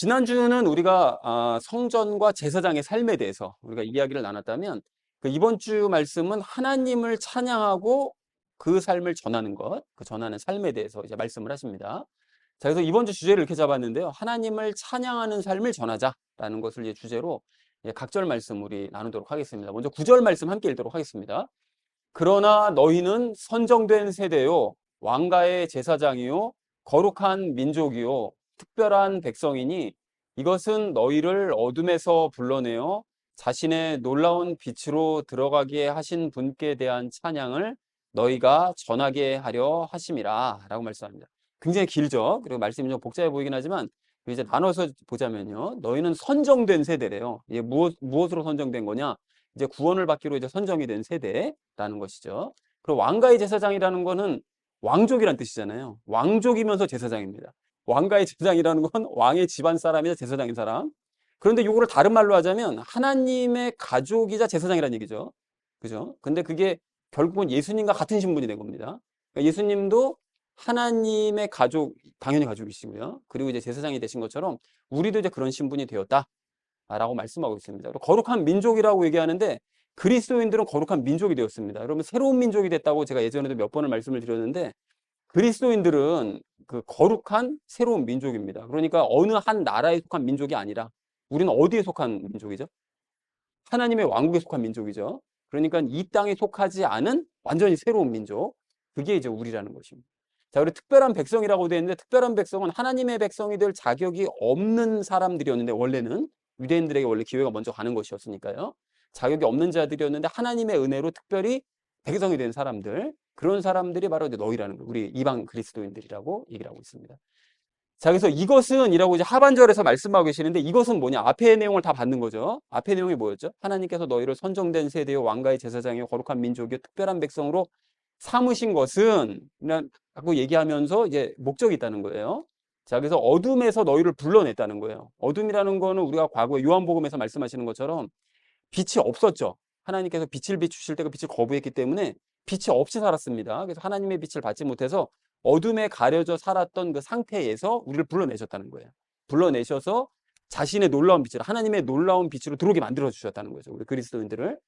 지난주는 우리가 아, 성전과 제사장의 삶에 대해서 우리가 이야기를 나눴다면 그 이번 주 말씀은 하나님을 찬양하고 그 삶을 전하는 것, 그 전하는 삶에 대해서 이제 말씀을 하십니다. 자, 그래서 이번 주 주제를 이렇게 잡았는데요. 하나님을 찬양하는 삶을 전하자라는 것을 이제 주제로 각절 말씀 우리 나누도록 하겠습니다. 먼저 구절 말씀 함께 읽도록 하겠습니다. 그러나 너희는 선정된 세대요, 왕가의 제사장이요, 거룩한 민족이요, 특별한 백성이니 이것은 너희를 어둠에서 불러내어 자신의 놀라운 빛으로 들어가게 하신 분께 대한 찬양을 너희가 전하게 하려 하심이라 라고 말씀합니다. 굉장히 길죠. 그리고 말씀이 좀 복잡해 보이긴 하지만 이제 나눠서 보자면요. 너희는 선정된 세대래요. 이게 무엇, 무엇으로 선정된 거냐? 이제 구원을 받기로 이제 선정이 된 세대라는 것이죠. 그리고 왕가의 제사장이라는 거는 왕족이란 뜻이잖아요. 왕족이면서 제사장입니다. 왕가의 제사장이라는 건 왕의 집안 사람이자 제사장인 사람. 그런데 이거를 다른 말로 하자면 하나님의 가족이자 제사장이라는 얘기죠. 그죠? 근데 그게 결국은 예수님과 같은 신분이 된 겁니다. 그러니까 예수님도 하나님의 가족, 당연히 가족이시고요. 그리고 이제 제사장이 되신 것처럼 우리도 이제 그런 신분이 되었다. 라고 말씀하고 있습니다. 거룩한 민족이라고 얘기하는데 그리스도인들은 거룩한 민족이 되었습니다. 여러분 새로운 민족이 됐다고 제가 예전에도 몇 번을 말씀을 드렸는데 그리스도인들은 그 거룩한 새로운 민족입니다. 그러니까 어느 한 나라에 속한 민족이 아니라 우리는 어디에 속한 민족이죠? 하나님의 왕국에 속한 민족이죠. 그러니까 이 땅에 속하지 않은 완전히 새로운 민족. 그게 이제 우리라는 것입니다. 자, 우리 특별한 백성이라고 되어 있는데 특별한 백성은 하나님의 백성이 될 자격이 없는 사람들이었는데 원래는 유대인들에게 원래 기회가 먼저 가는 것이었으니까요. 자격이 없는 자들이었는데 하나님의 은혜로 특별히 백성이 된 사람들 그런 사람들이 바로 이제 너희라는 거 우리 이방 그리스도인들이라고 얘기를 하고 있습니다. 자, 그래서 이것은 이라고 이제 하반절에서 말씀하고 계시는데 이것은 뭐냐? 앞의 내용을 다 받는 거죠. 앞의 내용이 뭐였죠? 하나님께서 너희를 선정된 세대요 왕가의 제사장이요 거룩한 민족이요 특별한 백성으로 삼으신 것은 라고 얘기하면서 이제 목적이 있다는 거예요. 자, 그래서 어둠에서 너희를 불러냈다는 거예요. 어둠이라는 거는 우리가 과거에 요한복음에서 말씀하시는 것처럼 빛이 없었죠. 하나님께서 빛을 비추실 때 그 빛을 거부했기 때문에 빛이 없이 살았습니다. 그래서 하나님의 빛을 받지 못해서 어둠에 가려져 살았던 그 상태에서 우리를 불러내셨다는 거예요. 불러내셔서 자신의 놀라운 빛을 하나님의 놀라운 빛으로 들어오게 만들어 주셨다는 거죠. 우리 그리스도인들을.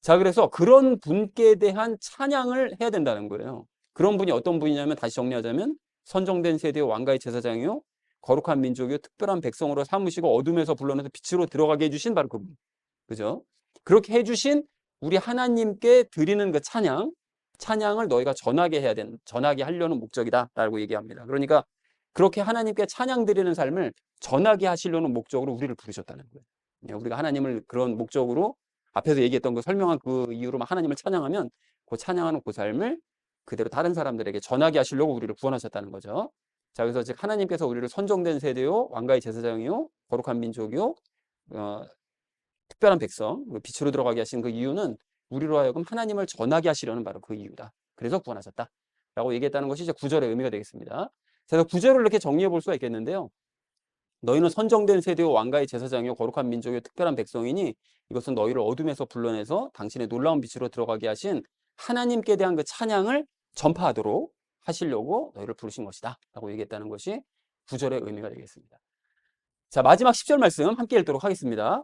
자, 그래서 그런 분께 대한 찬양을 해야 된다는 거예요. 그런 분이 어떤 분이냐면 다시 정리하자면 선정된 세대의 왕가의 제사장이요 거룩한 민족이요 특별한 백성으로 삼으시고 어둠에서 불러내서 빛으로 들어가게 해주신 바로 그분. 그죠? 그렇게 해주신 우리 하나님께 드리는 그 찬양, 찬양을 너희가 전하게 해야 되는, 전하게 하려는 목적이다라고 얘기합니다. 그러니까 그렇게 하나님께 찬양 드리는 삶을 전하게 하시려는 목적으로 우리를 부르셨다는 거예요. 예, 우리가 하나님을 그런 목적으로 앞에서 얘기했던 그 설명한 그 이유로 하나님을 찬양하면 그 찬양하는 그 삶을 그대로 다른 사람들에게 전하게 하시려고 우리를 구원하셨다는 거죠. 자, 그래서 즉 하나님께서 우리를 선정된 세대요, 왕가의 제사장이요, 거룩한 민족이요, 어, 특별한 백성, 그 빛으로 들어가게 하신 그 이유는 우리로 하여금 하나님을 전하게 하시려는 바로 그 이유다. 그래서 구원하셨다. 라고 얘기했다는 것이 이제 구절의 의미가 되겠습니다. 그래서 구절을 이렇게 정리해 볼 수가 있겠는데요. 너희는 선정된 세대요 왕가의 제사장이요 거룩한 민족이요 특별한 백성이니 이것은 너희를 어둠에서 불러내서 당신의 놀라운 빛으로 들어가게 하신 하나님께 대한 그 찬양을 전파하도록 하시려고 너희를 부르신 것이다. 라고 얘기했다는 것이 구절의 의미가 되겠습니다. 자, 마지막 10절 말씀 함께 읽도록 하겠습니다.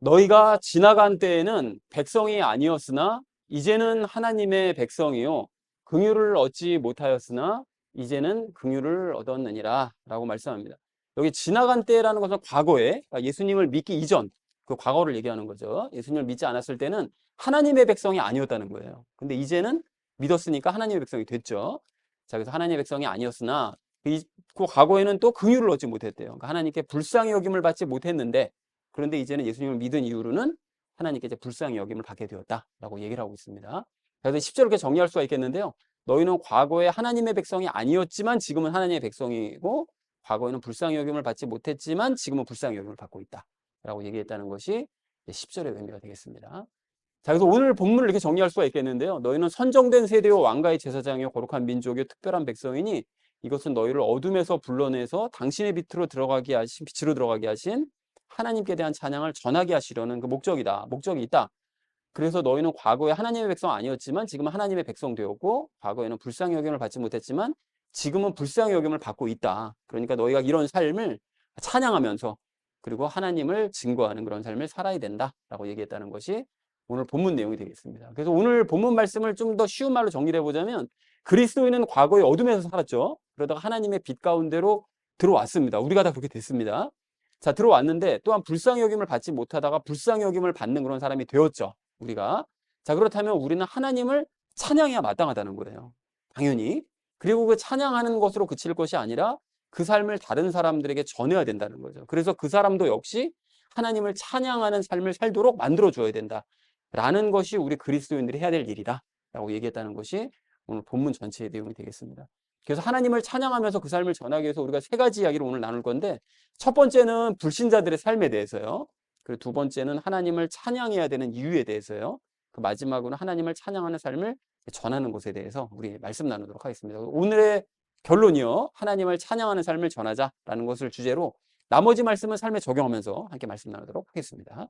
너희가 지나간 때에는 백성이 아니었으나 이제는 하나님의 백성이요. 긍휼을 얻지 못하였으나 이제는 긍휼을 얻었느니라 라고 말씀합니다. 여기 지나간 때라는 것은 과거에 그러니까 예수님을 믿기 이전 그 과거를 얘기하는 거죠. 예수님을 믿지 않았을 때는 하나님의 백성이 아니었다는 거예요. 근데 이제는 믿었으니까 하나님의 백성이 됐죠. 자, 그래서 하나님의 백성이 아니었으나 그, 그 과거에는 또 긍휼을 얻지 못했대요. 그러니까 하나님께 불쌍히 여김을 받지 못했는데 그런데 이제는 예수님을 믿은 이후로는 하나님께 이제 불쌍히 여김을 받게 되었다라고 얘기를 하고 있습니다. 그래서 10절 이렇게 정리할 수가 있겠는데요. 너희는 과거에 하나님의 백성이 아니었지만 지금은 하나님의 백성이고 과거에는 불쌍히 여김을 받지 못했지만 지금은 불쌍히 여김을 받고 있다. 라고 얘기했다는 것이 10절의 의미가 되겠습니다. 자, 그래서 오늘 본문을 이렇게 정리할 수가 있겠는데요. 너희는 선정된 세대요 왕가의 제사장이요 거룩한 민족이요 특별한 백성이니 이것은 너희를 어둠에서 불러내서 당신의 빛으로 들어가게 하신 빛으로 들어가게 하신 하나님께 대한 찬양을 전하게 하시려는 그 목적이다. 목적이 있다. 그래서 너희는 과거에 하나님의 백성 아니었지만 지금은 하나님의 백성 되었고 과거에는 불쌍히 여김을 받지 못했지만 지금은 불쌍히 여김을 받고 있다. 그러니까 너희가 이런 삶을 찬양하면서 그리고 하나님을 증거하는 그런 삶을 살아야 된다라고 얘기했다는 것이 오늘 본문 내용이 되겠습니다. 그래서 오늘 본문 말씀을 좀 더 쉬운 말로 정리해 보자면 그리스도인은 과거에 어둠에서 살았죠. 그러다가 하나님의 빛 가운데로 들어왔습니다. 우리가 다 그렇게 됐습니다. 자, 들어왔는데 또한 불쌍히 여김을 받지 못하다가 불쌍히 여김을 받는 그런 사람이 되었죠. 우리가. 자, 그렇다면 우리는 하나님을 찬양해야 마땅하다는 거예요. 당연히. 그리고 그 찬양하는 것으로 그칠 것이 아니라 그 삶을 다른 사람들에게 전해야 된다는 거죠. 그래서 그 사람도 역시 하나님을 찬양하는 삶을 살도록 만들어 줘야 된다. 라는 것이 우리 그리스도인들이 해야 될 일이다. 라고 얘기했다는 것이 오늘 본문 전체의 내용이 되겠습니다. 그래서 하나님을 찬양하면서 그 삶을 전하기 위해서 우리가 세 가지 이야기를 오늘 나눌 건데 첫 번째는 불신자들의 삶에 대해서요. 그리고 두 번째는 하나님을 찬양해야 되는 이유에 대해서요. 그 마지막으로는 하나님을 찬양하는 삶을 전하는 것에 대해서 우리 말씀 나누도록 하겠습니다. 오늘의 결론이요. 하나님을 찬양하는 삶을 전하자라는 것을 주제로 나머지 말씀은 삶에 적용하면서 함께 말씀 나누도록 하겠습니다.